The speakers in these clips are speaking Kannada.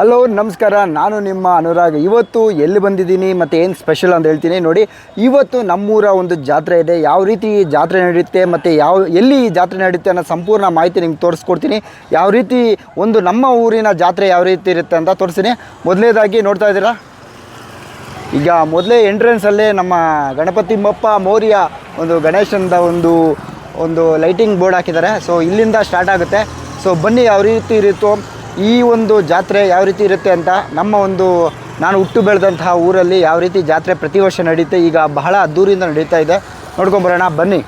ಹಲೋ ನಮಸ್ಕಾರ. ನಾನು ನಿಮ್ಮ ಅನುರಾಗ್. ಇವತ್ತು ಎಲ್ಲಿ ಬಂದಿದ್ದೀನಿ ಮತ್ತು ಏನು ಸ್ಪೆಷಲ್ ಅಂತ ಹೇಳ್ತೀನಿ. ನೋಡಿ, ಇವತ್ತು ನಮ್ಮೂರ ಒಂದು ಜಾತ್ರೆ ಇದೆ. ಯಾವ ರೀತಿ ಜಾತ್ರೆ ನಡೆಯುತ್ತೆ ಮತ್ತು ಯಾವ, ಎಲ್ಲಿ ಜಾತ್ರೆ ನಡೆಯುತ್ತೆ ಅನ್ನೋ ಸಂಪೂರ್ಣ ಮಾಹಿತಿ ನಿಮ್ಗೆ ತೋರಿಸ್ಕೊಡ್ತೀನಿ. ಯಾವ ರೀತಿ ಒಂದು ನಮ್ಮ ಊರಿನ ಜಾತ್ರೆ ಯಾವ ರೀತಿ ಇರುತ್ತೆ ಅಂತ ತೋರಿಸ್ತೀನಿ. ಮೊದಲನೇದಾಗಿ ನೋಡ್ತಾ ಇದ್ದೀರಾ? ಈಗ ಮೊದಲೇ ಎಂಟ್ರೆನ್ಸಲ್ಲೇ ನಮ್ಮ ಗಣಪತಿ ಬಪ್ಪ ಮೌರ್ಯ ಒಂದು ಗಣೇಶನದ ಒಂದು ಒಂದು ಲೈಟಿಂಗ್ ಬೋರ್ಡ್ ಹಾಕಿದ್ದಾರೆ. ಸೊ ಇಲ್ಲಿಂದ ಸ್ಟಾರ್ಟ್ ಆಗುತ್ತೆ. ಸೊ ಬನ್ನಿ ಯಾವ ರೀತಿ ಇರುತ್ತೋ ಈ ಒಂದು ಜಾತ್ರೆ ಯಾವ ರೀತಿ ಇರುತ್ತೆ ಅಂತ ನಮ್ಮ ಒಂದು ನಾನು ಹುಟ್ಟು ಬೆಳೆದಂತಹ ಊರಲ್ಲಿ ಯಾವ ರೀತಿ ಜಾತ್ರೆ ಪ್ರತಿ ವರ್ಷ ನಡೆಯುತ್ತೆ, ಈಗ ಬಹಳ ದೂರಿಂದ ನಡೀತಾ ಇದೆ. ನೋಡ್ಕೊಂಬರೋಣ, ಬನ್ನಿ.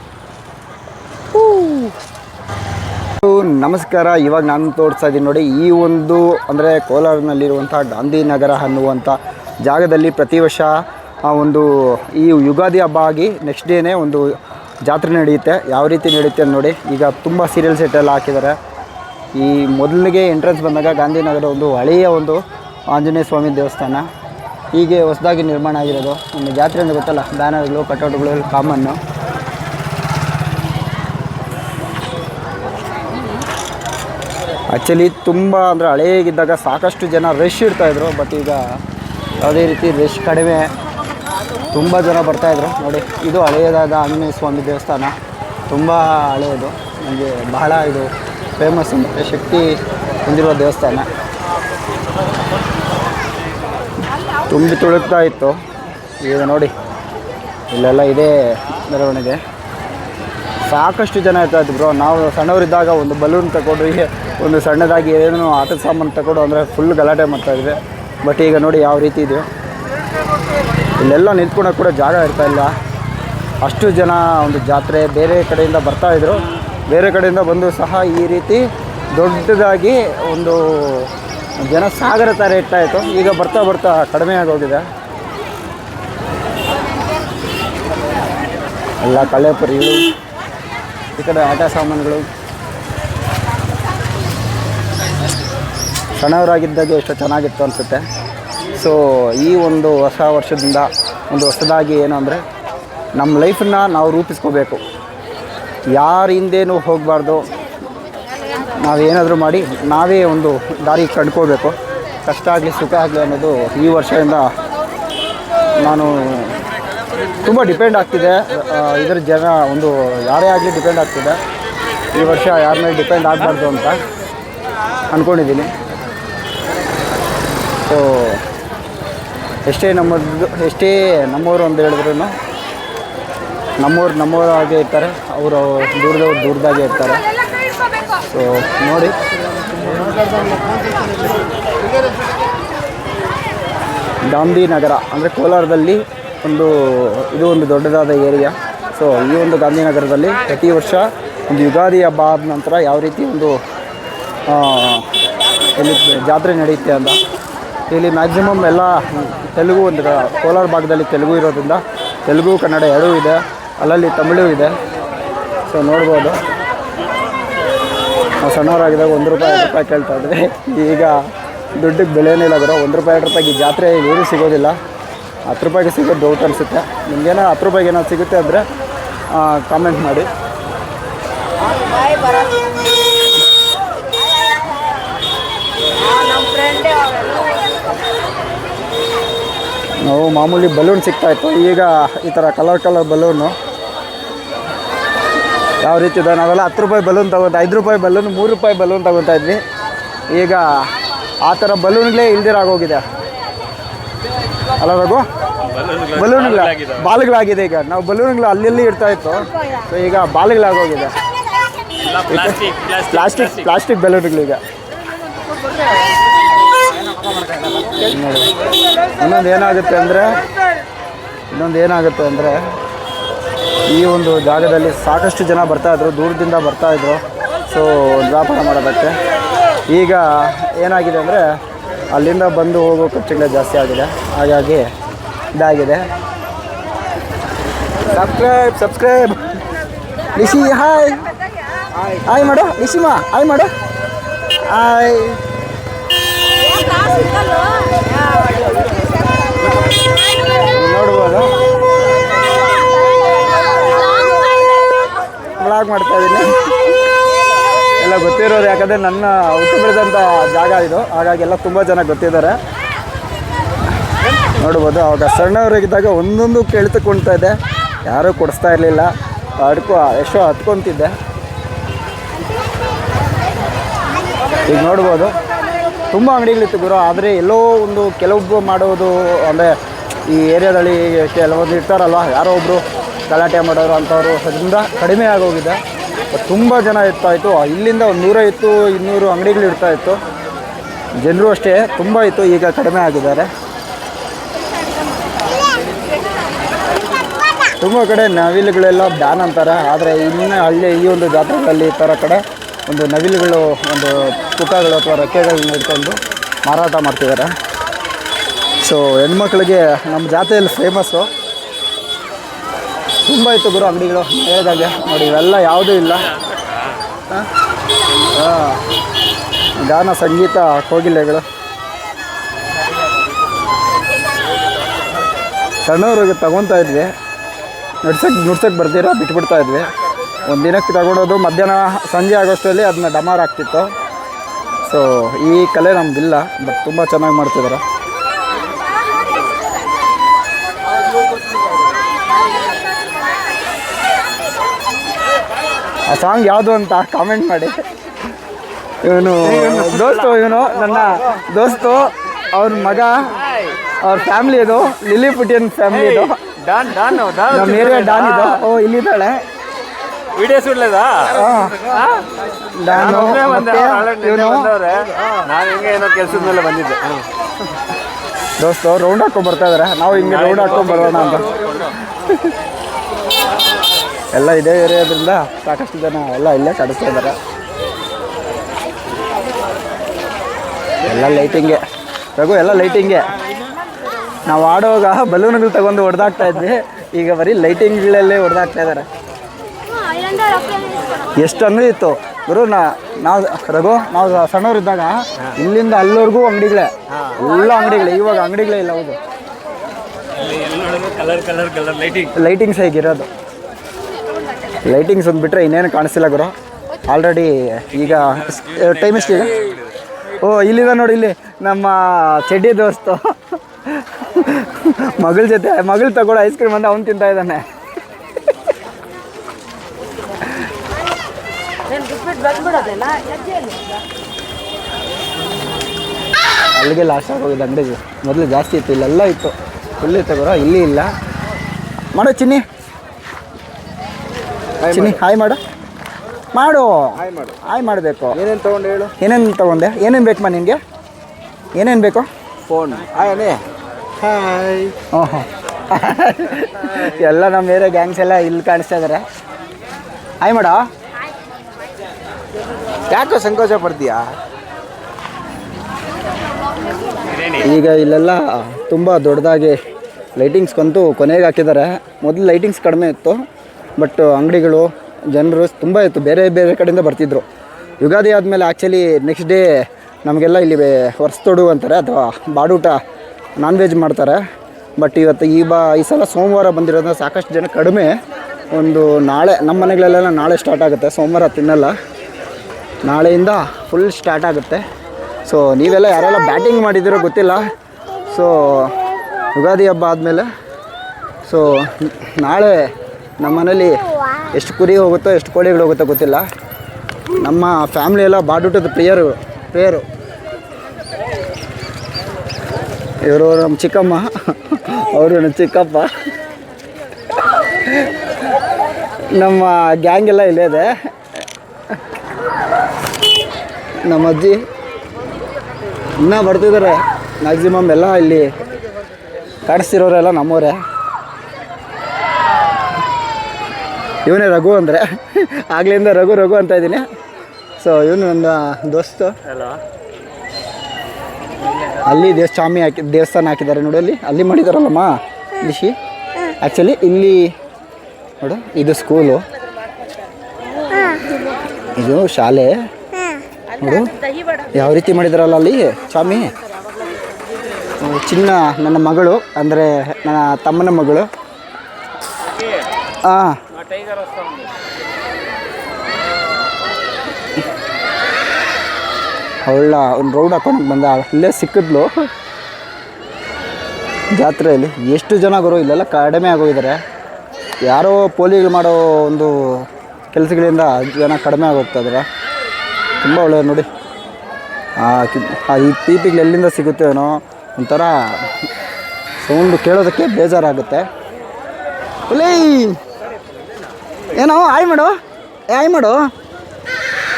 ನಮಸ್ಕಾರ, ಇವಾಗ ನಾನು ತೋರಿಸ್ತಾ ಇದ್ದೀನಿ ನೋಡಿ, ಈ ಒಂದು ಅಂದರೆ ಕೋಲಾರನಲ್ಲಿರುವಂಥ ಗಾಂಧಿನಗರ ಅನ್ನುವಂಥ ಜಾಗದಲ್ಲಿ ಪ್ರತಿ ವರ್ಷ ಒಂದು ಈ ಯುಗಾದಿ ಹಬ್ಬ ಆಗಿ ನೆಕ್ಸ್ಟ್ ಡೇನೇ ಒಂದು ಜಾತ್ರೆ ನಡೆಯುತ್ತೆ. ಯಾವ ರೀತಿ ನಡೆಯುತ್ತೆ ನೋಡಿ, ಈಗ ತುಂಬ ಸೀರಿಯಲ್ ಸೆಟ್ಟೆಲ್ಲ ಹಾಕಿದ್ದಾರೆ. ಈ ಮೊದಲಿಗೆ ಎಂಟ್ರೆನ್ಸ್ ಬಂದಾಗ ಗಾಂಧಿನಗರ ಒಂದು ಹಳೆಯ ಒಂದು ಆಂಜನೇಯ ಸ್ವಾಮಿ ದೇವಸ್ಥಾನ. ಹೀಗೆ ಹೊಸದಾಗಿ ನಿರ್ಮಾಣ ಆಗಿರೋದು. ಒಂದು ಜಾತ್ರೆ ಅಂದರೆ ಗೊತ್ತಲ್ಲ, ಬ್ಯಾನರ್ಗಳು, ಕಟೌಟ್ಗಳು ಕಾಮನ್ನು ಆ್ಯಕ್ಚುಲಿ ತುಂಬ ಅಂದರೆ ಹಳೆಯಾಗಿದ್ದಾಗ ಸಾಕಷ್ಟು ಜನ ರಶ್ ಇರ್ತಾಯಿದ್ರು ಬಟ್ ಈಗ ಯಾವುದೇ ರೀತಿ ರಶ್ ಕಡಿಮೆ. ತುಂಬ ಜನ ಬರ್ತಾಯಿದ್ರು ನೋಡಿ, ಇದು ಹಳೆಯದಾದ ಆಂಜನೇಯ ಸ್ವಾಮಿ ದೇವಸ್ಥಾನ. ತುಂಬ ಹಳೆಯದು. ನನಗೆ ಬಹಳ ಇದು ಫೇಮಸ್ ಮತ್ತು ಶಕ್ತಿ ಹೊಂದಿರುವ ದೇವಸ್ಥಾನ. ತುಂಬಿ ತುಳುಕ್ತಾ ಇತ್ತು. ಈಗ ನೋಡಿ, ಇಲ್ಲೆಲ್ಲ ಇದೇ ಮೆರವಣಿಗೆ. ಸಾಕಷ್ಟು ಜನ ಇರ್ತಾಯಿದ್ರು ಬ್ರೋ ನಾವು ಸಣ್ಣವರಿದ್ದಾಗ ಒಂದು ಬಲೂನ್ ತಗೊಂಡು ಒಂದು ಸಣ್ಣದಾಗಿ ಏನೋ ಆಟದ ಸಾಮಾನು ತಗೊಂಡು, ಅಂದರೆ ಫುಲ್ ಗಲಾಟೆ ಮಾಡ್ತಾಯಿದ್ವಿ ಬಟ್ ಈಗ ನೋಡಿ ಯಾವ ರೀತಿ ಇದೆಯೋ ಇಲ್ಲೆಲ್ಲ ನಿಂತ್ಕೊಳಕ್ಕೆ ಕೂಡ ಜಾಗ ಇರ್ತಾ ಇಲ್ಲ. ಅಷ್ಟು ಜನ ಒಂದು ಜಾತ್ರೆ ಬೇರೆ ಕಡೆಯಿಂದ ಬರ್ತಾಯಿದ್ರು ಬೇರೆ ಕಡೆಯಿಂದ ಬಂದು ಸಹ ಈ ರೀತಿ ದೊಡ್ಡದಾಗಿ ಒಂದು ಜನ ಸಾಗರ ಥರ ಇಟ್ಟಾಯಿತು. ಈಗ ಬರ್ತಾ ಬರ್ತಾ ಕಡಿಮೆ ಆಗೋಗಿದೆ. ಎಲ್ಲ ಕಳೆ ಪರಿಗಳು, ಈ ಕಡೆ ಆಟ ಸಾಮಾನುಗಳು. ಸಣ್ಣವರಾಗಿದ್ದಾಗ ಎಷ್ಟು ಚೆನ್ನಾಗಿತ್ತು ಅನಿಸುತ್ತೆ. ಸೊ ಈ ಒಂದು ಹೊಸ ವರ್ಷದಿಂದ ಒಂದು ಹೊಸದಾಗಿ ಏನು ಅಂದರೆ, ನಮ್ಮ ಲೈಫನ್ನು ನಾವು ರೂಪಿಸ್ಕೋಬೇಕು. ಯಾರ ಹಿಂದೇನು ಹೋಗಬಾರ್ದು. ನಾವೇನಾದರೂ ಮಾಡಿ, ನಾವೇ ಒಂದು ದಾರಿ ಕಂಡ್ಕೋಬೇಕು ಕಷ್ಟ ಆಗಲಿ ಸುಖ ಆಗಲಿ ಅನ್ನೋದು ಈ ವರ್ಷದಿಂದ ನಾನು ತುಂಬ ಡಿಪೆಂಡ್ ಆಗ್ತಿದೆ. ಇದರ ಜನ ಒಂದು ಯಾರೇ ಆಗಲಿ ಡಿಪೆಂಡ್ ಆಗ್ತಿದೆ. ಈ ವರ್ಷ ಯಾರ ಮೇಲೆ ಡಿಪೆಂಡ್ ಆಗಬಾರ್ದು ಅಂತ ಅಂದ್ಕೊಂಡಿದ್ದೀನಿ ಸೊ ಎಷ್ಟೇ ನಮ್ಮದು, ಎಷ್ಟೇ ನಮ್ಮವರು ಅಂತ ಹೇಳಿದ್ರು ನಮ್ಮವ್ರು ನಮ್ಮೂರಾಗೆ ಇರ್ತಾರೆ. ಅವರು ದೂರದವ್ರು ದೂರದಾಗೆ ಇರ್ತಾರೆ. ಸೊ ನೋಡಿ. ಗಾಂಧಿ ನಗರ, ಅಂದರೆ ಕೋಲಾರದಲ್ಲಿ ಒಂದು, ಇದು ಒಂದು ದೊಡ್ಡದಾದ ಏರಿಯಾ. ಸೊ ಈ ಒಂದು ಗಾಂಧಿನಗರದಲ್ಲಿ ಪ್ರತಿ ವರ್ಷ ಒಂದು ಯುಗಾದಿ ಹಬ್ಬ ಆದ ನಂತರ ಯಾವ ರೀತಿ ಒಂದು ಇಲ್ಲಿ ಜಾತ್ರೆ ನಡೆಯುತ್ತೆ ಅಂತ. ಇಲ್ಲಿ ಮ್ಯಾಕ್ಸಿಮಮ್ ಎಲ್ಲ ತೆಲುಗು ಒಂದು, ಕೋಲಾರ ಭಾಗದಲ್ಲಿ ತೆಲುಗು ಇರೋದ್ರಿಂದ ತೆಲುಗು, ಕನ್ನಡ ಎರಡೂ ಇದೆ. ಅಲ್ಲಲ್ಲಿ ತಮಿಳು ಇದೆ. ಸೊ ನೋಡ್ಬೋದು. ನಾವು ಸಣ್ಣವರಾಗಿದ್ದಾಗ ಒಂದು ರೂಪಾಯಿ ಎರಡು ರೂಪಾಯಿ ಕೇಳ್ತಾ ಇದ್ವಿ. ಈಗ ದುಡ್ಡಿಗೆ ಬೆಲೆನೇ ಇಲ್ಲ ಬರೋ ಒಂದು ರೂಪಾಯಿ, ಎರಡು ರೂಪಾಯಿಗೆ ಜಾತ್ರೆ ಏನೂ ಸಿಗೋದಿಲ್ಲ. ಹತ್ತು ರೂಪಾಯಿಗೆ ಸಿಗೋದು ಡೌಟ್ ಅನಿಸುತ್ತೆ. ನಿಮಗೇನೋ ಹತ್ತು ರೂಪಾಯಿಗೆ ಏನಾದ್ರು ಸಿಗುತ್ತೆ ಅಂದರೆ ಕಾಮೆಂಟ್ ಮಾಡಿ. ನಾವು ಮಾಮೂಲಿ ಬಲೂನ್ ಸಿಗ್ತಾಯಿತ್ತು ಈಗ ಈ ಥರ ಕಲರ್ ಕಲರ್ ಬಲೂನು ಯಾವ ರೀತಿ ಇದೆ ನಾವೆಲ್ಲ ಹತ್ತು ರೂಪಾಯಿ ಬಲೂನ್ ತಗೊತಾ ಐದು ರೂಪಾಯಿ ಬಲೂನ್ ಮೂರು ರೂಪಾಯಿ ಬಲೂನ್ ತೊಗೊತಾ ಇದ್ವಿ. ಈಗ ಆ ಥರ ಬಲೂನ್ಗಳೇ ಇಲ್ದಿರಾಗೋಗಿದೆ ಅಲ್ಲ ರಘು? ಬಲೂನ್ಗಳ ಬಾಲ್ಗಳಾಗಿದೆ. ಈಗ. ನಾವು ಬಲೂನ್ಗಳು ಅಲ್ಲಿ ಇಡ್ತಾ ಇತ್ತು. ಸೊ ಈಗ ಬಾಲ್ಗಳಾಗೋಗಿದೆ. ಪ್ಲಾಸ್ಟಿಕ್ ಪ್ಲಾಸ್ಟಿಕ್ ಬಲೂನ್ಗಳೀಗ ನೋಡಿ ಇನ್ನೊಂದು ಏನಾಗುತ್ತೆ ಅಂದರೆ ಇನ್ನೊಂದು ಏನಾಗುತ್ತೆ ಅಂದರೆ ಈ ಒಂದು ಜಾಗದಲ್ಲಿ ಸಾಕಷ್ಟು ಜನ ಬರ್ತಾಯಿದ್ರು ದೂರದಿಂದ ಬರ್ತಾಯಿದ್ರು ಸೊ ವ್ಯಾಪಾರ ಮಾಡೋದಕ್ಕೆ. ಈಗ ಏನಾಗಿದೆ ಅಂದರೆ, ಅಲ್ಲಿಂದ ಬಂದು ಹೋಗೋ ಖರ್ಚುಗಳೇ ಜಾಸ್ತಿ ಆಗಿದೆ. ಹಾಗಾಗಿ ಇದಾಗಿದೆ. Subscribe subscribe Nishi hi hi ಮಾಡು. ನಿಶಿಮ ಹಾಯ್ ಮಾಡು. ಹಾಯ್ ನೋಡ್ಬೋದು. ಬ್ಲಾಗ್ ಮಾಡ್ತಾ ಇದ್ದೀನಿ ಎಲ್ಲ ಗೊತ್ತಿರೋರು ಯಾಕಂದರೆ ನನ್ನ ಹುಟ್ಟು ಬೆಳೆದಂಥ ಜಾಗ ಇದು. ಹಾಗಾಗಿ ಎಲ್ಲ ತುಂಬ ಜನ ಗೊತ್ತಿದ್ದಾರೆ. ನೋಡ್ಬೋದು, ಅವಾಗ ಸಣ್ಣವರಿದ್ದಾಗ ಒಂದೊಂದು ಕೇಳ್ತಕೊಳ್ತಾ ಇದೆ ಯಾರೂ ಕೊಡಿಸ್ತಾ ಇರಲಿಲ್ಲ. ಅಡ್ಕೊ ಎಷ್ಟೋ ಹತ್ಕೊತಿದ್ದೆ. ಈಗ ನೋಡ್ಬೋದು, ತುಂಬ ಅಂಗಡಿಗಳಿತ್ತು ಗುರು. ಆದರೆ ಎಲ್ಲೋ ಒಂದು ಕೆಲವೊಬ್ಬರು ಮಾಡೋದು, ಅಂದರೆ ಈ ಏರಿಯಾದಲ್ಲಿ ಕೆಲವೊಂದು ಇರ್ತಾರಲ್ವ, ಯಾರೋ ಒಬ್ಬರು ಗಲಾಟೆ ಮಾಡೋರು ಅಂಥವ್ರು ಅದರಿಂದ ಕಡಿಮೆ ಆಗೋಗಿದೆ. ತುಂಬ ಜನ ಇರ್ತಾ ಇತ್ತು ಇಲ್ಲಿಂದ ಒಂದು ಇತ್ತು ಇನ್ನೂರು ಅಂಗಡಿಗಳು ಇರ್ತಾ ಇತ್ತು. ಜನರು ಅಷ್ಟೇ ತುಂಬ ಇತ್ತು, ಈಗ ಕಡಿಮೆ ಆಗಿದ್ದಾರೆ. ತುಂಬ ಕಡೆ ನವಿಲುಗಳೆಲ್ಲ ಬ್ಯಾನ್ ಅಂತಾರೆ. ಆದರೆ ಇನ್ನು ಹಳ್ಳಿ, ಈ ಒಂದು ಜಾತ್ರೆಗಳಲ್ಲಿ ಈ ಥರ ಕಡೆ ಒಂದು ನವಿಲುಗಳು, ಒಂದು ಪುಟಗಳು ಅಥವಾ ರೆಕ್ಕೆಗಳನ್ನ ಇಟ್ಕೊಂಡು ಮಾರಾಟ ಮಾಡ್ತಿದ್ದಾರೆ. ಸೊ ಹೆಣ್ಮಕ್ಳಿಗೆ ನಮ್ಮ ಜಾತ್ರೆಯಲ್ಲಿ ಫೇಮಸ್ಸು ತುಂಬ ಇತ್ತು ಗುರು ಅಂಗಡಿಗಳು. ಹೇಳಿದಾಗೆ. ನೋಡಿ, ಇವೆಲ್ಲ ಯಾವುದೂ ಇಲ್ಲ. ಗಾನ ಸಂಗೀತ ಕೋಗಿಲೆಗಳು. ಸಣ್ಣವ್ರಿಗೆ ತಗೊತಾ ಇದ್ವಿ. ನಡ್ಸಕ್ಕೆ ನುಡ್ಸಕ್ಕೆ ಬರ್ತೀರಾ ಬಿಟ್ಬಿಡ್ತಾ ಇದ್ವಿ. ಒಂದು ದಿನಕ್ಕೆ ತಗೊಳೋದು ಮಧ್ಯಾಹ್ನ ಸಂಜೆ ಆಗೋಷ್ಟರಲ್ಲಿ ಅದನ್ನ ಡಮಾರ್ ಆಗ್ತಿತ್ತು ಸೊ ಈ ಕಲೆ ನಮ್ದಿಲ್ಲ ಬಟ್ ತುಂಬ ಚೆನ್ನಾಗಿ ಮಾಡ್ತಿದ್ದಾರೆ ಆ ಸಾಂಗ್ ಯಾವುದು ಅಂತ ಕಾಮೆಂಟ್ ಮಾಡಿ. ಇವನು ದೋಸ್ತು ಇವನು ನನ್ನ ದೋಸ್ತು ಅವ್ರ ಮಗ ಅವ್ರ ಫ್ಯಾಮಿಲಿ ಇದು ಲಿಲಿ ಪುಟಿಯನ್ ಫ್ಯಾಮ್ಲಿ ಇದು. ಡಾನ್ ಡಾನ್ ಡಾನ್ ನಮ್ಮ ಏರಿಯಾ ಡಾನ್ ಇದು. ಓ ಇಲ್ಲಿದ್ದಾಳೆ. ವಿಡಿಯೋ ಸುಡ್ಲದಾ? ಡಾನು ಇವನು ನಾನು ಹಿಂಗೆ ಏನೋ ಕೆಲಸದ ಮೇಲೆ ಬಂದಿದ್ದೆ. ದೋಸ್ತು ರೌಂಡ್ ಹಾಕೊಂಡ್ ಬರ್ತಾ ಇದಾರೆ. ನಾವು ಹಿಂಗೆ ರೌಂಡ್ ಹಾಕೊಂಡ್ ಬರೋಣ ಅಂತ. ಎಲ್ಲ ಇದೇ ಏರಿಯಾದ್ರಿಂದ ಸಾಕಷ್ಟು ಜನ ಎಲ್ಲ ಇಲ್ಲೇ ಕಡಿಸ್ತಾ ಇದ್ದಾರೆ. ಎಲ್ಲ ಲೈಟಿಂಗೆ. ರಘು ಎಲ್ಲ ಲೈಟಿಂಗೆ. ನಾವು ಆಡುವಾಗ ಬಲೂನ್ಗಳು ತಗೊಂಡು ಹೊಡೆದಾಗ್ತಾ ಇದ್ವಿ. ಈಗ ಬರೀ ಲೈಟಿಂಗ್ಗಳಲ್ಲೇ ಹೊಡೆದಾಗ್ತಾ ಇದ್ದಾರೆ. ಎಷ್ಟು ಅಂಗಡಿ ಇತ್ತು. ಗುರು ನಾ ನಾವು ರಘು ನಾವು ಸಣ್ಣವರಿದ್ದಾಗ ಇಲ್ಲಿಂದ ಅಲ್ಲಿವರೆಗೂ ಅಂಗಡಿಗಳೇ. ಎಲ್ಲ ಅಂಗಡಿಗಳೇ. ಇವಾಗ ಅಂಗಡಿಗಳೇ ಇಲ್ಲ ಹೌದು. ಲೈಟಿಂಗ್ಸ್ ಹೇಗಿರೋದು? ಲೈಟಿಂಗ್ಸ್ ಒಂದು ಬಿಟ್ಟರೆ ಇನ್ನೇನು ಕಾಣಿಸ್ತಿಲ್ಲ ಗುರು. ಆಲ್ರೆಡಿ ಈಗ ಟೈಮ್ ಎಷ್ಟು ಈಗ? ಓ ಇಲ್ಲಿದ ನೋಡಿ ಇಲ್ಲಿ ನಮ್ಮ ಚಡ್ಡಿ ದೋಸ್ತು. ಮಗಳ ಜೊತೆ ಮಗಳು ತಗೊಳ್ಳೋ ಐಸ್ ಕ್ರೀಮ್ ಅಂತ ಅವನು ತಿಂತಾ ಇದ್ದಾನೆ. ಅಲ್ಲಿಗೆ ಲಾಸ್ಟ್ ಆಗೋಗಿದೆ ಅಂಗಡಿಗೆ. ಮೊದಲು ಜಾಸ್ತಿ ಇತ್ತು ಇಲ್ಲೆಲ್ಲ ಇತ್ತು. ಫುಲ್ ಇತ್ತು ಗುರು ಇಲ್ಲಿ ಇಲ್ಲ. ಮಾಡೋ ಚಿನ್ನಿ. ಚಿನ್ನಿ ಹಾಯ್ ಮಾಡು. ಮಾಡು. ಹಾಯ್ ಮಾಡು. ಹಾಯ್ ಮಾಡಬೇಕು. ಏನೇನು ತೊಗೊಂಡು ಹೇಳು? ಏನೇನು ತೊಗೊಂಡೆ? ಏನೇನು ಬೇಕಮ್ಮ ನಿನಗೆ? ಏನೇನು ಬೇಕು? ಫೋನ್ ಹಾಯ್ ಹಾಯ್ ಹ್ಞೂ ಹ್ಞೂ ಎಲ್ಲ ನಮ್ಮ ಬೇರೆ ಗ್ಯಾಂಗ್ಸ್ ಎಲ್ಲ ಇಲ್ಲಿ ಕಾಣಿಸ್ತಾ ಇದ್ದಾರೆ ಹಾಯ್ ಮಾಡ. ಯಾಕೋ ಸಂಕೋಚ ಪಡ್ತೀಯಾ? ಈಗ ಇಲ್ಲೆಲ್ಲ ತುಂಬ ದೊಡ್ಡದಾಗಿ ಲೈಟಿಂಗ್ಸ್ಗಂತೂ ಕೊನೆಗೆ ಹಾಕಿದ್ದಾರೆ. ಮೊದಲು ಲೈಟಿಂಗ್ಸ್ ಕಡಿಮೆ ಇತ್ತು. ಬಟ್ ಅಂಗಡಿಗಳು ಜನರು ತುಂಬ ಇತ್ತು. ಬೇರೆ ಬೇರೆ ಕಡೆಯಿಂದ ಬರ್ತಿದ್ರು. ಯುಗಾದಿ ಆದಮೇಲೆ ಆ್ಯಕ್ಚುಲಿ ನೆಕ್ಸ್ಟ್ ಡೇ ನಮಗೆಲ್ಲ ಇಲ್ಲಿ ಹೊರಸ್ತೊಡು ಅಂತಾರೆ ಅಥವಾ ಬಾಡೂಟ ನಾನ್ ವೆಜ್ ಮಾಡ್ತಾರೆ. ಬಟ್ ಇವತ್ತು ಈ ಬಾ, ಈ ಸಲ ಸೋಮವಾರ ಬಂದಿರೋದ್ರಿಂದ ಸಾಕಷ್ಟು ಜನ ಕಡಿಮೆ. ಒಂದು ನಾಳೆ, ನಮ್ಮ ಮನೆಗಳಲ್ಲೆಲ್ಲ ನಾಳೆ ಸ್ಟಾರ್ಟ್ ಆಗುತ್ತೆ. ಸೋಮವಾರ ತಿನ್ನಲ್ಲ. ನಾಳೆಯಿಂದ ಫುಲ್ ಸ್ಟಾರ್ಟ್ ಆಗುತ್ತೆ. ಸೊ ನೀವೆಲ್ಲ ಯಾರೆಲ್ಲ ಬ್ಯಾಟಿಂಗ್ ಮಾಡಿದ್ದೀರೋ ಗೊತ್ತಿಲ್ಲ. ಸೊ ಯುಗಾದಿ ಹಬ್ಬ ಆದಮೇಲೆ ಸೊ ನಾಳೆ ನಮ್ಮ ಮನೇಲಿ ಎಷ್ಟು ಕುರಿ ಹೋಗುತ್ತೋ, ಎಷ್ಟು ಕೋಳಿಗಳು ಹೋಗುತ್ತೋ ಗೊತ್ತಿಲ್ಲ. ನಮ್ಮ ಫ್ಯಾಮ್ಲಿ ಎಲ್ಲ ಬಾಡೂಟದ ಪ್ರಿಯರು ಪ್ರಿಯರು. ಇವರು ನಮ್ಮ ಚಿಕ್ಕಮ್ಮ, ಅವರು ನಮ್ಮ ಚಿಕ್ಕಪ್ಪ. ನಮ್ಮ ಗ್ಯಾಂಗ್ ಎಲ್ಲ ಇಲ್ಲೇ ಇದೆ. ನಮ್ಮ ಅಜ್ಜಿ ಇನ್ನೂ ಬರ್ತಿದ್ದಾರೆ ಮ್ಯಾಕ್ಸಿಮಮ್ ಎಲ್ಲ ಇಲ್ಲಿ ಕಾಣಿಸ್ತಿರೋರೆಲ್ಲ ನಮ್ಮವರೇ. ಇವನೇ ರಘು ಅಂದರೆ. ಆಗ್ಲಿಂದ ರಘು ರಘು ಅಂತ ಇದ್ದೀನಿ. ಸೊ ಇವನು ನನ್ನ ದೋಸ್ತು. ಅಲ್ಲಿ ದೇವಸ್ ಸ್ವಾಮಿ ಹಾಕಿ ದೇವಸ್ಥಾನ ಹಾಕಿದ್ದಾರೆ ನೋಡಿ ಅಲ್ಲಿ. ಅಲ್ಲಿ ಮಾಡಿದಾರಲ್ಲಮ್ಮ ಲಿಶಿ ಆ್ಯಕ್ಚುಲಿ ಇಲ್ಲಿ ನೋಡು ಇದು ಸ್ಕೂಲು ಇದು ಶಾಲೆ. ನೋಡು ಯಾವ ರೀತಿ ಮಾಡಿದಾರಲ್ಲ ಅಲ್ಲಿ ಸ್ವಾಮಿ? ಚಿನ್ನ ನನ್ನ ಮಗಳು ಅಂದರೆ ನನ್ನ ತಮ್ಮನ ಮಗಳು. ಹಾಂ ಟೈಗರ್ ವಸ್ತಾ ಅವಳ ಒಂದು ರೌಡ್ ಹಾಕೊಂಡು ಬಂದ, ಅಲ್ಲೇ ಸಿಕ್ಕಿದ್ಲು. ಜಾತ್ರೆಯಲ್ಲಿ ಎಷ್ಟು ಜನ ಗುರು ಇಲ್ಲೆಲ್ಲ ಕಡಿಮೆ ಆಗೋಗಿದ್ದಾರೆ. ಯಾರೋ ಪೋಲಿಗಳು ಮಾಡೋ ಒಂದು ಕೆಲಸಗಳಿಂದ ಜನ ಕಡಿಮೆ ಆಗೋಗ್ತಾ ಇದ್ದಾರೆ. ತುಂಬ ಒಳ್ಳೆಯದು ನೋಡಿ. ಈ ಪೀಪಿಗಳು ಎಲ್ಲಿಂದ ಸಿಗುತ್ತೆ ಏನೋ ಒಂಥರ ಸೌಂಡ್ ಕೇಳೋದಕ್ಕೆ ಬೇಜಾರಾಗುತ್ತೆ. ಒಲೇ! ಏನೋ ಆಯ್ ಮಾಡು. ಆಯ್ ಮಾಡು.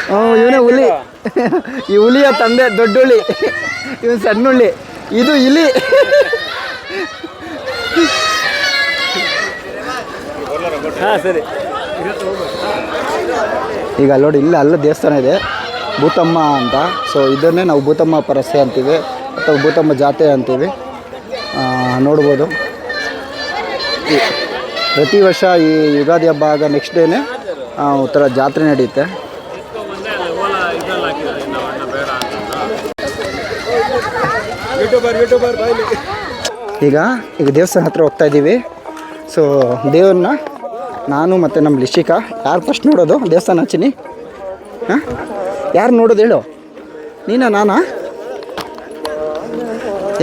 ಹ್ಞೂ ಇವನೇ ಹುಲಿ. ಈ ಹುಲಿಯ ತಂದೆ ದೊಡ್ಡ ಹುಳಿ ಇವನು ಸಣ್ಣ ಹುಳಿ ಇದು ಇಲಿ. ಹಾ ಸರಿ. ಈಗ ನೋಡಿ ಇಲ್ಲ ಅಲ್ಲ ದೇವಸ್ಥಾನ ಇದೆ. ಭೂತಮ್ಮ ಅಂತ. ಸೊ ಇದನ್ನೇ ನಾವು ಭೂತಮ್ಮ ಪರಸೆ ಅಂತೀವಿ. ಅಥವಾ ಭೂತಮ್ಮ ಜಾತ್ರೆ ಅಂತೀವಿ. ನೋಡ್ಬೋದು. ಪ್ರತಿ ವರ್ಷ ಈ ಯುಗಾದಿ ಹಬ್ಬ ಆಗ ನೆಕ್ಸ್ಟ್ ಡೇನೇ ಒಂಥರ ಜಾತ್ರೆ ನಡೆಯುತ್ತೆ. ಈಗ ಈಗ ದೇವಸ್ಥಾನ ಹತ್ರ ಹೋಗ್ತಾ ಇದ್ದೀವಿ. ಸೊ ದೇವ್ರನ್ನ ನಾನು ಮತ್ತು ನಮ್ಮ ಲಿಶಿಕಾ, ಯಾರು ಫಸ್ಟ್ ನೋಡೋದು? ದೇವಸ್ಥಾನ ಹಚ್ಚಿನಿ. ಹಾಂ? ಯಾರು ನೋಡೋದು ಹೇಳು. ನೀನ, ನಾನಾ?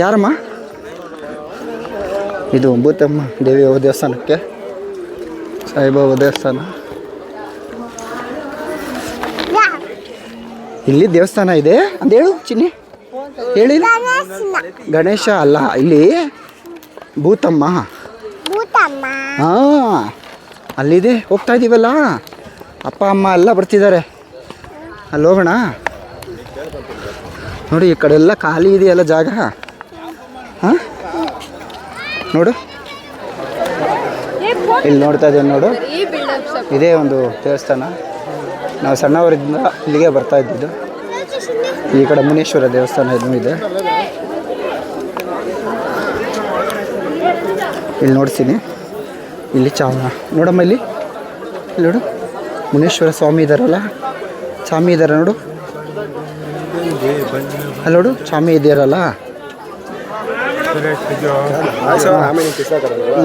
ಯಾರಮ್ಮ? ಇದು ಭೂತಮ್ಮ ದೇವಿ ದೇವಸ್ಥಾನಕ್ಕೆ. ಸಾಯಿಬಾಬಾ ದೇವಸ್ಥಾನ? ಇಲ್ಲಿ ದೇವಸ್ಥಾನ ಇದೆ. ಅಂತ ಹೇಳು ಚಿನ್ನಿ. ಹೇಳಿ. ಗಣೇಶ ಅಲ್ಲ, ಇಲ್ಲಿ ಭೂತಮ್ಮ. ಹಾಂ, ಅಲ್ಲಿದೆ. ಹೋಗ್ತಾ ಇದ್ದೀವಲ್ಲ ಅಪ್ಪ, ಅಮ್ಮ ಎಲ್ಲ ಬರ್ತಿದ್ದಾರೆ. ಅಲ್ಲಿ ಹೋಗೋಣ. ನೋಡಿ, ಈ ಕಡೆ ಎಲ್ಲ ಖಾಲಿ ಇದೆಯಲ್ಲ ಜಾಗ. ಹಾಂ? ನೋಡು. ಇಲ್ಲಿ ನೋಡ್ತಾ ಇದ್ದೇವೆ ನೋಡು. ಇದೇ ಒಂದು ದೇವಸ್ಥಾನ. ನಾವು ಸಣ್ಣವರಿಂದ ಇಲ್ಲಿಗೆ ಬರ್ತಾ ಇದ್ದಿದ್ದು. ಈ ಕಡೆ ಮುನೇಶ್ವರ ದೇವಸ್ಥಾನ ಇದು ಇದೆ. ಇಲ್ಲಿ ನೋಡ್ತೀನಿ. ಇಲ್ಲಿ ಚಾಮ ನೋಡಮ್ಮ ಇಲ್ಲಿ. ಇಲ್ಲಿ ನೋಡು. ಮುನೇಶ್ವರ ಸ್ವಾಮಿ ಇದ್ದಾರಲ್ಲ ಸ್ವಾಮಿ ಇದ್ದಾರೆ ನೋಡು. ಅಲ್ಲಿ ನೋಡು ಸ್ವಾಮಿ ಇದೆಯಾರಲ್ಲ.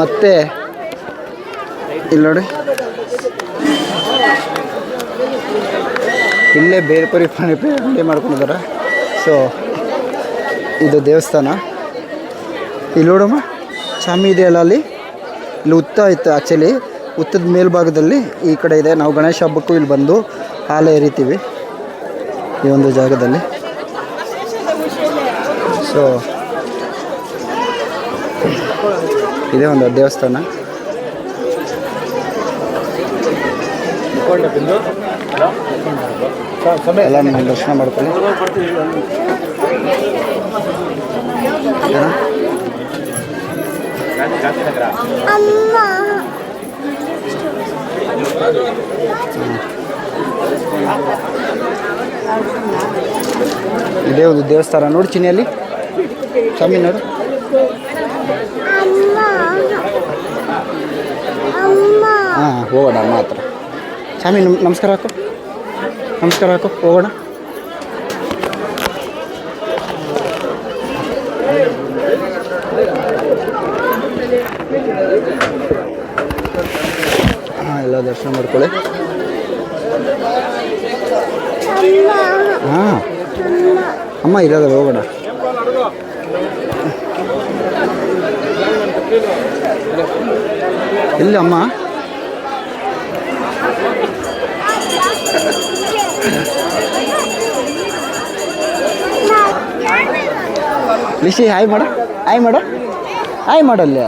ಮತ್ತೆ ಇಲ್ಲಿ ನೋಡಿ. ಇಲ್ಲೇ ಬೇರೆ ಪರಿ ಅಂಗಡಿ ಮಾಡ್ಕೊಂಡಿದ್ದಾರೆ. ಸೊ ಇದು ದೇವಸ್ಥಾನ. ಇಲ್ಲಿ ನೋಡಮ್ಮ ಸ್ವಾಮಿ ಇದೆಯಲ್ಲ ಅಲ್ಲಿ ಇಲ್ಲಿ ಉತ್ತ ಇತ್ತು ಆ್ಯಕ್ಚುಲಿ ಉತ್ತದ ಮೇಲ್ಭಾಗದಲ್ಲಿ ಈ ಕಡೆ ಇದೆ. ನಾವು ಗಣೇಶ ಹಬ್ಬಕ್ಕೂ ಇಲ್ಲಿ ಬಂದು ಹಾಲೆ ಎರಿತೀವಿ ಈ ಒಂದು ಜಾಗದಲ್ಲಿ. ಸೊ ಇದೇ ಒಂದು ದೇವಸ್ಥಾನ. ಎಲ್ಲ ನಿಮ್ಮ ದರ್ಶನ ಮಾಡ್ಕೊಳ್ಳಿ? ಅಮ್ಮ ಇದೇ ಒಂದು ದೇವಸ್ಥಾನ ನೋಡಿ ಚಿನ್ನಿಯಲ್ಲಿ ಸ್ವಾಮಿ ನೋಡು ಅಮ್ಮ. ಅಮ್ಮ ಹಾಂ ಹೋಗೋಣ ಅಮ್ಮ ಹತ್ರ ಸ್ವಾಮಿ, ನಮ್ ನಮಸ್ಕಾರ ಹಾಕು. ನಮಸ್ಕಾರ ಹಾಕು, ಹೋಗೋಣ. ಹಾಂ, ಎಲ್ಲ ದರ್ಶನ ಮಾಡ್ಕೊಳ್ಳಿ. ಹಾಂ. ಅಮ್ಮ ಇರೋದ, ಹೋಗೋಣ. ಇಲ್ಲ, ಅಮ್ಮ. ಲಿಶಿ ಹಾಯ್ ಮಾಡ. ಹಾಯ್ ಮಾಡ. ಹಾಯ್ ಮಾಡಲ್ಲ.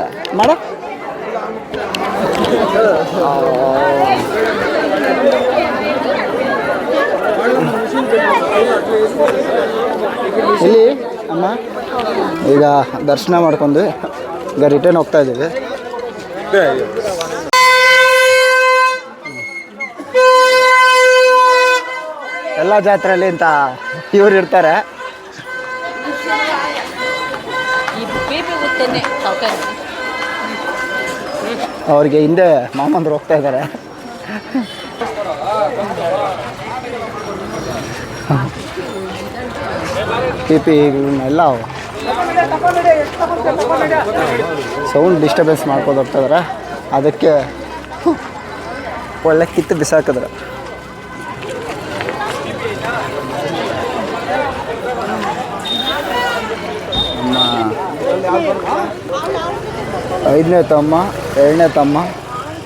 ಮಾಡ. ಇಲ್ಲಿ, ಅಮ್ಮ, ಈಗ ದರ್ಶನ ಮಾಡ್ಕೊಂಡು ಈಗ ರಿಟರ್ನ್ ಹೋಗ್ತಾ ಇದ್ದೀವಿ. ಎಲ್ಲ ಜಾತ್ರೆಯಲ್ಲಿ ಅಂತ ಇವ್ರು ಇರ್ತಾರೆ. ಅವ್ರಿಗೆ ಹಿಂದೆ ಮಾಮಂದ್ರು ಹೋಗ್ತಾ ಇದ್ದಾರೆ. ಎಲ್ಲ ಸೌಂಡ್ ಡಿಸ್ಟರ್ಬೆನ್ಸ್ ಮಾಡ್ಕೊಂಡು ಹೋಗ್ತಾ ಇದಾರೆ ಅದಕ್ಕೆ ಒಳ್ಳೆ ಕಿತ್ತು ಬಿಸಾಕಿದ್ರು. ಐದನೇ ತಮ್ಮ, ಎರಡನೇ ತಮ್ಮ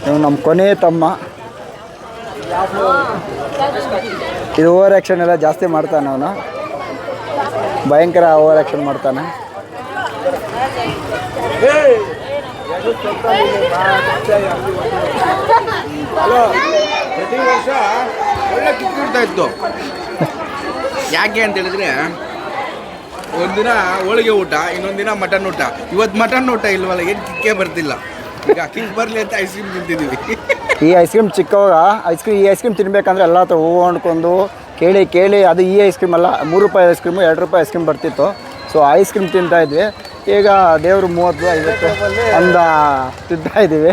ಇವ್ ನಮ್ಮ ಕೊನೆಯ ತಮ್ಮ. ಇದು ಓವರ್ ಆ್ಯಕ್ಷನ್ ಎಲ್ಲ ಜಾಸ್ತಿ ಮಾಡ್ತಾನೆ ಅವನು. ಭಯಂಕರ ಓವರ್ ಆ್ಯಕ್ಷನ್ ಮಾಡ್ತಾನೆ. ಪ್ರತಿ ವರ್ಷ ಒಳ್ಳೆ ಇತ್ತು. ಯಾಕೆ ಅಂತ ಹೇಳಿದ್ರೆ ಒಂದಿನ ಹೋಳಿಗೆ ಊಟ ಇನ್ನೊಂದು ದಿನ ಮಟನ್ ಊಟ. ಇವತ್ತು ಮಟನ್ ಊಟ ಇಲ್ವಲ್ಲ ಏನು ಕಿಕ್ಕೇ ಬರ್ತಿಲ್ಲ. ಈಗ ಕಿಕ್ ಬರಲಿ ಅಂತ ಐಸ್ ಕ್ರೀಮ್ ತಿಂತಿದ್ದೀವಿ ಈ ಐಸ್ ಕ್ರೀಮ್ ಚಿಕ್ಕವಾಗ ಐಸ್ ಕ್ರೀಮ್ ಈ ಐಸ್ ಕ್ರೀಮ್ ತಿನ್ಬೇಕಂದ್ರೆ ಎಲ್ಲ ಹತ್ರ ಹೂವು ಅಂಡ್ಕೊಂಡು ಕೇಳಿ ಕೇಳಿ ಅದು ಈ ಐಸ್ ಕ್ರೀಮ್ ಅಲ್ಲ ಮೂರು ರೂಪಾಯಿ ಐಸ್ ಕ್ರೀಮು ಎರಡು ರೂಪಾಯಿ ಐಸ್ ಕ್ರೀಮ್ ಬರ್ತಿತ್ತು. ಸೊ ಐಸ್ ಕ್ರೀಮ್ ತಿಂತಾ ಇದ್ವಿ. ಈಗ ದೇವರು ಮೂವತ್ತು ಐವತ್ತು ಅಂದ ತಿಂತಾ ಇದ್ದೀವಿ.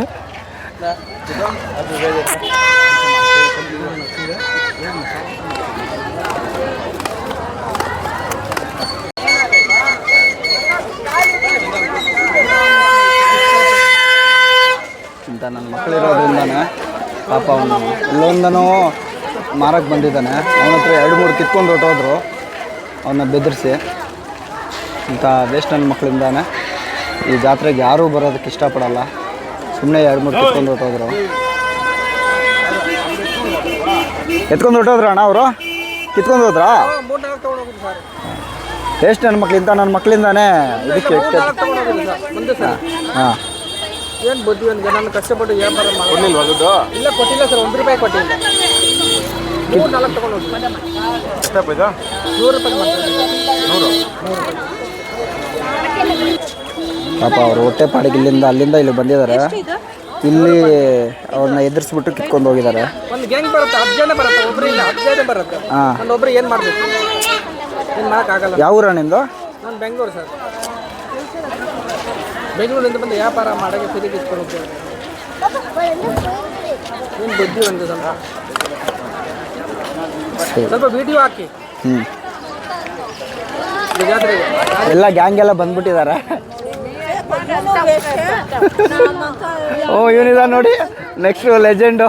ಅಂತ ನನ್ನ ಮಕ್ಕಳಿರೋದ್ರಿಂದಾನೆ ಪಾಪ ಅವನು ಎಲ್ಲೊಂದನೋ ಮಾರಕ್ಕೆ ಬಂದಿದ್ದಾನೆ. ಅವನ ಹತ್ರ ಎರಡು ಮೂರು ಕಿತ್ಕೊಂಡು ಹೊಟ್ಟೋದ್ರು ಅವನ್ನ ಬೆದರಿಸಿ. ಇಂಥ ವೇಸ್ಟ್ ನನ್ನ ಮಕ್ಕಳಿಂದಾನೆ ಈ ಜಾತ್ರೆಗೆ ಯಾರೂ ಬರೋದಕ್ಕೆ ಇಷ್ಟಪಡಲ್ಲ. ಸುಮ್ಮನೆ ಎರಡು ಮೂರು ಕಿತ್ಕೊಂಡು ಹೊಟ್ಟೋದ್ರು ಎತ್ಕೊಂಡು ಹೊಟ್ಟೋದ್ರ ಅಣ್ಣ ಅವರು? ಕಿತ್ಕೊಂಡು ಹೋದ್ರಾ? ವೇಸ್ಟ್ ನನ್ನ ಮಕ್ಕಳಿಂದ ನನ್ನ ಮಕ್ಕಳಿಂದಾನೇ ಇದಕ್ಕೆ ಹಾಂ. ಏನು ಬುದ್ಧಿ ಒಂದು? ಜನ ಕಷ್ಟಪಟ್ಟು ವ್ಯಾಪಾರ ಮಾಡಿ ಕೊಡ್ಲಿಲ್ವಾ ದುಡ್ಡು? ಇಲ್ಲ ಕೊಟ್ಟಿಲ್ಲ ಸರ್ ಒಂದು ರೂಪಾಯಿ ಕೊಟ್ಟಿಲ್ಲ. ಮೂರು ನಾಲ್ಕು ತಗೊಂಡು ಹೋಗಿ. ಎಷ್ಟಪ್ಪ ಇದು? ನೂರು ರೂಪಾಯಿ ಮಾಡ್ತಾರೆ ಪಾಪ ಅವರು ಹೊಟ್ಟೆ ಪಾಡಿಗೆ ಇಲ್ಲಿಂದ ಅಲ್ಲಿಂದ ಇಲ್ಲಿ ಬಂದಿದ್ದಾರೆ. ಇಲ್ಲಿ ಅವ್ರನ್ನ ಎದುರಿಸ್ಬಿಟ್ಟು ಕಿತ್ಕೊಂಡು ಹೋಗಿದ್ದಾರೆ. ಒಂದು ಗ್ಯಾಂಗ್ ಬರುತ್ತೆ ಹತ್ತು ಜನ ಬರುತ್ತೆ ಒಬ್ರು ಇಲ್ಲ ಹತ್ತು ಜನ ಬರುತ್ತೆ. ಹಾಂ. ಒಂದು ಒಬ್ರು ಏನು ಮಾಡಬೇಕು? ಏನು ಮಾಡೋಕ್ಕಾಗಲ್ಲ ಯಾವ ಊರ ನಿಂದು ನಾನು ಬೆಂಗಳೂರು ಸರ್. ಬೆಂಗಳೂರಿಂದ ಬಂದು ವ್ಯಾಪಾರ ಮಾಡೋಕ್ಕೆ ತಿರುಗಿ ಇಸ್ಕೊಂಡು ಹೋಗ್ತೇವೆ ಏನು ಬುದ್ಧಿ ಒಂದು ಸ್ವಲ್ಪ ಸ್ವಲ್ಪ ವಿಡಿಯೋ ಹಾಕಿ. ಹ್ಞೂ ಜಾತ್ರೆಗೆ. ಎಲ್ಲ ಗ್ಯಾಂಗ್ ಎಲ್ಲ ಬಂದ್ಬಿಟ್ಟಿದಾರ. ಓ ಇವನಿದ ನೋಡಿ. ನೆಕ್ಸ್ಟ್ ಲೆಜೆಂಡು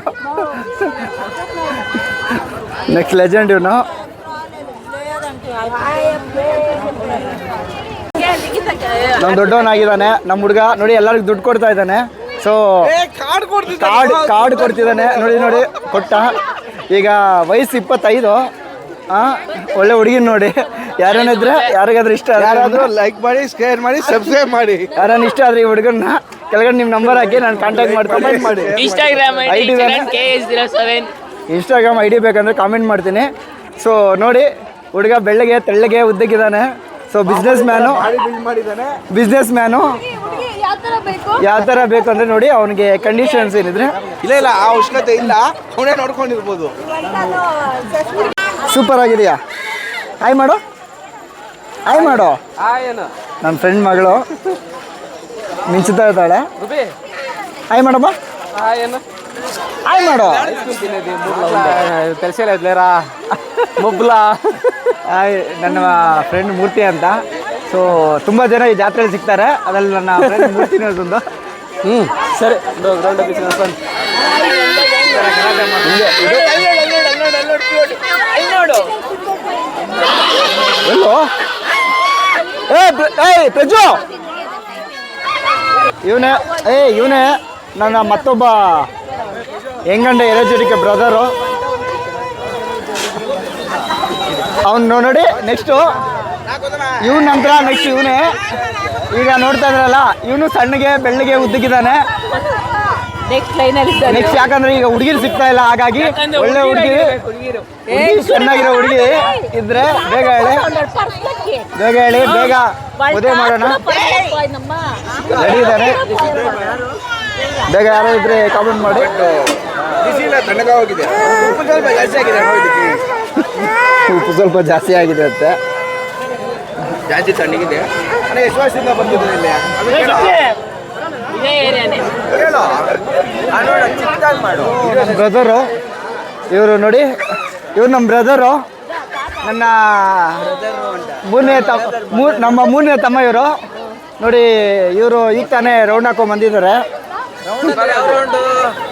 ನೆಕ್ಸ್ಟ್ ಲೆಜೆಂಡ್ ಇವನು. ನಮ್ಮ ದೊಡ್ಡವನಾಗಿದ್ದಾನೆ ನಮ್ಮ ಹುಡುಗ ನೋಡಿ ಎಲ್ಲರಿಗೂ ದುಡ್ಡು ಕೊಡ್ತಾ ಇದ್ದಾನೆ. ಸೊ ಕಾರ್ಡ್ ಕೊಡ್ತಿದ್ದ ಕಾರ್ಡ್ ಕೊಡ್ತಿದ್ದಾನೆ. ನೋಡಿ ನೋಡಿ ಕೊಟ್ಟ. ಈಗ ವಯಸ್ಸು ಇಪ್ಪತ್ತೈದು. ಆ ಒಳ್ಳೆ ಹುಡುಗಿನ ನೋಡಿ. ಯಾರೇನಿದ್ರೆ ಯಾರಿಗಾದ್ರೂ ಇಷ್ಟ ಯಾರಾದರೂ ಲೈಕ್ ಮಾಡಿ ಶೇರ್ ಮಾಡಿ ಸಬ್ಸ್ಕ್ರೈಬ್ ಮಾಡಿ. ಯಾರನ್ನ ಇಷ್ಟ ಆದ್ರೆ ಈ ಹುಡುಗನ್ನ ಕೆಳಗಡೆ ನಿಮ್ಮ ನಂಬರ್ ಹಾಕಿ ನಾನು ಕಾಂಟ್ಯಾಕ್ಟ್ ಮಾಡಿ ಕಮೆಂಟ್ ಮಾಡಿ. ಇನ್ಸ್ಟಾಗ್ರಾಮ್ ಇನ್ಸ್ಟಾಗ್ರಾಮ್ ಐ ಡಿ ಬೇಕಂದ್ರೆ ಕಾಮೆಂಟ್ ಮಾಡ್ತೀನಿ. ಸೊ ನೋಡಿ ಹುಡುಗ ಬೆಳ್ಳಗೆ ತೆಳ್ಳಗೆ ಉದ್ದಕ್ಕಿದ್ದಾನೆ. So businessman businessman ಯಾವ ಥರ ಬೇಕು? ಅಂದರೆ ನೋಡಿ ಅವನಿಗೆ ಕಂಡೀಷನ್ಸ್ ಏನಿದ್ರೆ. ಇಲ್ಲ ಇಲ್ಲ ಆ ಉಷ್ಣತೆ ಇಲ್ಲ. ಅವನೇ ನೋಡ್ಕೊಂಡಿರ್ಬೋದು. ಸೂಪರ್ ಆಗಿದೆಯಾ? ಹಾಯ್ ಮಾಡು. ಹಾಯ್ ಮಾಡು. ನನ್ನ ಫ್ರೆಂಡ್ ಮಗಳು. ಮಿಂಚುತ್ತಾ ಇದ್ದಾಳೆ. ಹಾಯ್ ಮಾಡಮ್ಮ ಹಾಯ್ ಮಾಡು. ತರಿಸಿಲ್ಲ ಇದ್ಲೇರಾ ಮೊಬ್ಲ. ಆಯ್ ನನ್ನ ಫ್ರೆಂಡ್ ಮೂರ್ತಿ ಅಂತ. ಸೊ ತುಂಬ ಜನ ಈ ಜಾತ್ರೆಯಲ್ಲಿ ಸಿಗ್ತಾರೆ. ಅದರಲ್ಲಿ ನನ್ನ ಫ್ರೆಂಡ್ ಮೂರ್ತಿನೇ ಅದೊಂದು ಹ್ಞೂ ಸರಿ. ಎಲ್ಲೋ? ಏಯ್ ಪ್ರಜು ಇವನೇ ಏ ಇವನೇ ನನ್ನ ಮತ್ತೊಬ್ಬ ಹೆಂಗಂಡ ಎನರ್ಜೆಟಿಕ್ ಬ್ರದರು ಅವನು ನೋಡಿ ನೆಕ್ಸ್ಟು ಇವನ ನಂತರ ನೆಕ್ಸ್ಟ್ ಇವನೇ. ಈಗ ನೋಡ್ತಾ ಇದ್ರಲ್ಲ ಇವನು ಸಣ್ಣಗೆ ಬೆಳ್ಳಗೆ ಉದ್ದಕ್ಕಿದ್ದಾನೆ ನೆಕ್ಸ್ಟ್ ಲೈನಲ್ಲಿ ನೆಕ್ಸ್ಟ್ ಯಾಕಂದ್ರೆ ಈಗ ಹುಡುಗಿರು ಸಿಗ್ತಾ ಇಲ್ಲ ಹಾಗಾಗಿ ಒಳ್ಳೆ ಹುಡುಗಿ ಹುಡುಗಿ ಚೆನ್ನಾಗಿರೋ ಹುಡುಗಿ ಇದ್ರೆ ಬೇಗ ಹೇಳಿ. ಬೇಗ ಹೇಳಿ ಬೇಗ ಮದುವೆ ಮಾಡೋಣ. ರೆಡಿ ಇದ್ದಾರೆ? ಬೇಗ ಯಾರೋ ಇದ್ರೆ ಕಾಮೆಂಟ್ ಮಾಡಿ. ಉಪ್ಪು ಸ್ವಲ್ಪ ಜಾಸ್ತಿ ಆಗಿದೆ. ಉಪ್ಪು ಸ್ವಲ್ಪ ಜಾಸ್ತಿ ಆಗಿದೆ ಅಂತೆ. ಜಾಸ್ತಿ ತಣ್ಣಗಿದೆ. ಎಷ್ಟು ವರ್ಷದಿಂದ ಬಂದಿದ್ದೀನಿ ಇಲ್ಲಿ. ಬ್ರದರು ಇವರು ನೋಡಿ. ಇವ್ರು ನಮ್ಮ ಬ್ರದರು ನನ್ನ ಮೂರನೇ ತಮ್ಮ ಮೂರು ನಮ್ಮ ಮೂರನೇ ತಮ್ಮ ಇವರು. ನೋಡಿ ಇವರು ಈಗ ತಾನೇ ರೌಂಡ್ ಹಾಕೊಂಡ್ ಬಂದಿದ್ದಾರೆ.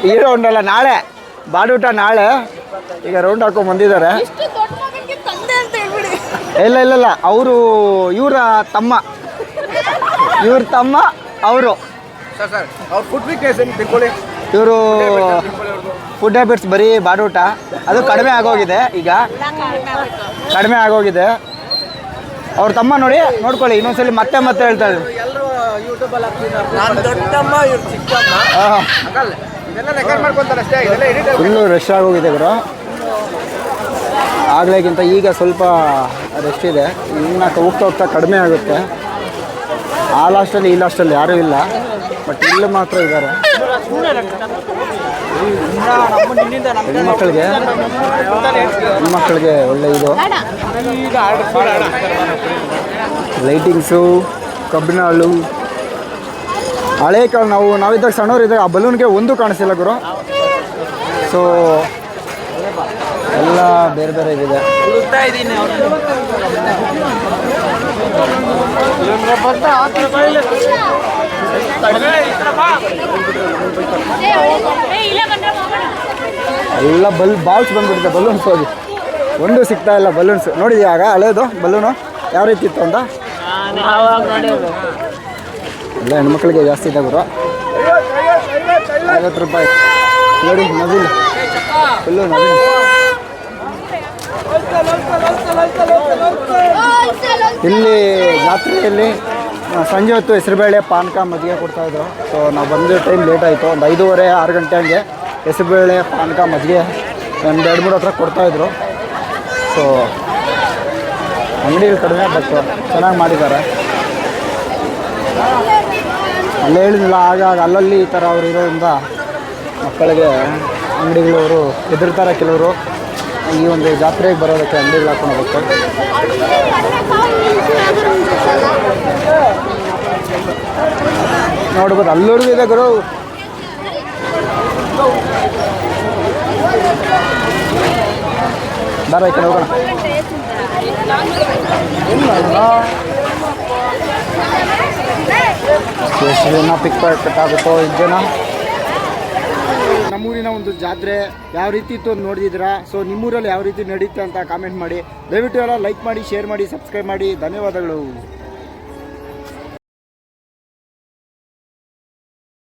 ಈ ರೌಂಡ್ ಅಲ್ಲ ನಾಳೆ. ಬಾಡೂಟ ನಾಳೆ. ಈಗ ರೌಂಡ್ ಹಾಕೊಂಡ್ ಬಂದಿದ್ದಾರೆ. ಇಲ್ಲ ಇಲ್ಲ ಇಲ್ಲ. ಅವರು ಇವರ ತಮ್ಮ. ಇವ್ರ ತಮ್ಮ ಅವರು. ಇವರು ಫುಡ್ ಹ್ಯಾಬಿಟ್ಸ್ ಬರೀ ಬಾಡೂಟ. ಅದು ಕಡಿಮೆ ಆಗೋಗಿದೆ ಈಗ. ಕಡಿಮೆ ಆಗೋಗಿದೆ. ಅವ್ರ ತಮ್ಮ ನೋಡಿ ನೋಡ್ಕೊಳ್ಳಿ ಇನ್ನೊಂದ್ಸಲಿ ಮತ್ತೆ ಮತ್ತೆ ಹೇಳ್ತಾ ಇದ್ರು. ಎಲ್ಲರೂ ಯೂಟ್ಯೂಬಲ್ಲಿ ಹಾಕ್ತೀನಿ ದೊಡ್ಡಮ್ಮ ಇವ್ರು ಚಿಕ್ಕಮ್ಮ. ಹಂಗಲ್ಲ. ಇದೆಲ್ಲ ರೆಕಾರ್ಡ್ ಮಾಡ್ಕೊಂತಾರೆ ಅಷ್ಟೇ ಇದೆಲ್ಲ ಎಡಿಟ್ ಫುಲ್ಲು ರಶ್ ಆಗೋಗಿದೆ ಗುರು. ಆಗ್ಲೇಗಿಂತ ಈಗ ಸ್ವಲ್ಪ ರೆಸ್ಟ್ ಇದೆ. ಇನ್ನು ಹೋಗ್ತಾ ಹೋಗ್ತಾ ಕಡಿಮೆ ಆಗುತ್ತೆ. ಆ ಲಾಸ್ಟಲ್ಲಿ ಈ ಲಾಸ್ಟಲ್ಲಿ ಯಾರೂ ಇಲ್ಲ. ಬಟ್ ಇಲ್ಲಿ ಮಾತ್ರ ಇದ್ದಾರೆ. ಹೆಣ್ಮಕ್ಳಿಗೆ? ಹೆಣ್ಮಕ್ಳಿಗೆ ಒಳ್ಳೆ ಇದು. ಲೈಟಿಂಗ್ಸು ಕಬ್ಬಿನ ಹಳ್ಳು ಹಳೆ ಕಾಲ ನಾವು, ನಾವಿದ್ದಾಗ ಸಣ್ಣವರಿದ್ದಾಗ ಆ ಬಲೂನ್ಗೆ ಒಂದು ಕಾಣಿಸಿಲ್ಲ ಗುರು. ಸೊ ಎಲ್ಲ ಬೇರೆ ಬೇರೆ ಇದಿದೆ ಎಲ್ಲ ಬಲ್ ಬಾಲ್ಸ್ ಬಂದ್ಬಿಡುತ್ತೆ ಬಲೂನ್ಸ್ ಹೋಗಿ. ಒಂದು ಸಿಗ್ತಾ ಇಲ್ಲ ಬಲೂನ್ಸ್ ನೋಡಿದ್ಯಾ ಆಗ ಹಳೇದು ಬಲೂನು ಯಾವ ರೀತಿ ಇತ್ತು ಅಂತ? ಎಲ್ಲ ಹೆಣ್ಮಕ್ಳಿಗೆ ಜಾಸ್ತಿ ಇದೆ ಗುರು. ಐವತ್ತು ರೂಪಾಯಿ. ನೋಡಿ, ನವಿಲ್. ಫುಲ್ಲು ನವಿಲ್. ಇಲ್ಲಿ ಜಾತ್ರೆಯಲ್ಲಿ ಸಂಜೆ ಹೊತ್ತು ಹೆಸರುಬೇಳೆ ಪಾನಕ ಮಜ್ಜಿಗೆ ಕೊಡ್ತಾಯಿದ್ರು ಸೊ ನಾವು ಬಂದ ಟೈಮ್ ಲೇಟ್ ಆಯಿತು. ಒಂದು ಐದೂವರೆ, ಆರು ಗಂಟೆ ಹಂಗೆ ಹೆಸರುಬೇಳೆ ಪಾನಕ ಮಜ್ಜಿಗೆ ಒಂದು ಎರಡು, ಮೂರು ಹತ್ರ ಕೊಡ್ತಾಯಿದ್ರು ಸೊ ಅಂಗಡಿಗಳು ಕಡಿಮೆ ಬಟ್ ಚೆನ್ನಾಗಿ ಮಾಡಿದ್ದಾರೆ. ಅಲ್ಲೇ ಹೇಳಿದಿಲ್ಲ ಆಗ ಆಗ ಅಲ್ಲಲ್ಲಿ ಈ ಥರ ಅವ್ರು ಇರೋದ್ರಿಂದ ಮಕ್ಕಳಿಗೆ ಅಂಗಡಿಗಳವರು ಹೆದರ್ತಾರೆ ಕೆಲವರು. ಈ ಒಂದು ಜಾತ್ರೆಗೆ ಬರೋದಕ್ಕೆ ಅಂಗಡಿಗಳು ಹಾಕೊಂಡು ಹೋಗ್ತಾರೆ ನೋಡ್ಬೋದು ಅಲ್ಲೂ ಇದೆ ಗುರು. ಬರ ಈ ಕಡೆ ಹೋಗೋಣ. ಎಷ್ಟು ಜನ ಪಿಕ್ ಜನ ನಮ್ಮೂರಿನ ಒಂದು ಜಾತ್ರೆ ಯಾವ ರೀತಿ ಇತ್ತು ಅಂತ ನೋಡಿದ್ದೀರಾ ಸೊ ನಿಮ್ಮೂರಲ್ಲಿ ಯಾವ ರೀತಿ ನಡೀತೆ ಅಂತ ಕಾಮೆಂಟ್ ಮಾಡಿ. ದಯವಿಟ್ಟು ಎಲ್ಲ ಲೈಕ್ ಮಾಡಿ ಶೇರ್ ಮಾಡಿ ಸಬ್ಸ್ಕ್ರೈಬ್ ಮಾಡಿ. ಧನ್ಯವಾದಗಳು.